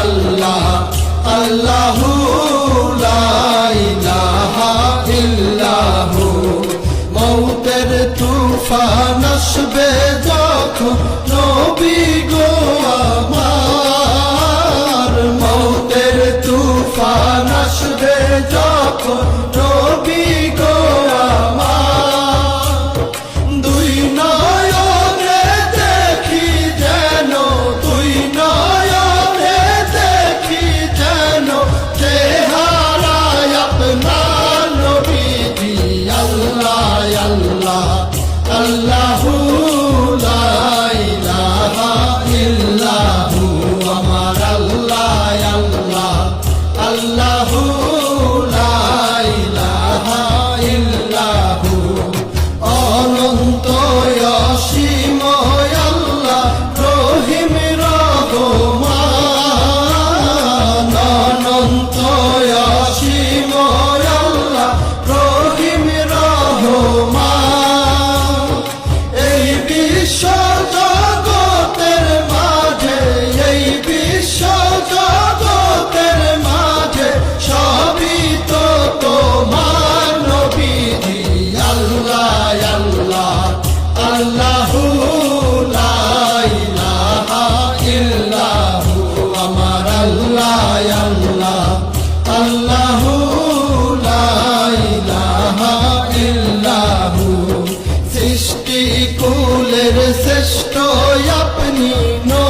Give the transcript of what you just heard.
আল্লাহ আল্লাহ ইল্লাহু। মৌতের তুফান আসবে যখন Allah আল্লাহু লা ইলাহা ইল্লাহু, আমার আল্লাহ আল্লাহ। আল্লাহু লা ইলাহা ইল্লাহু, সৃষ্টি কুলের শ্রেষ্ঠ আপনি নয়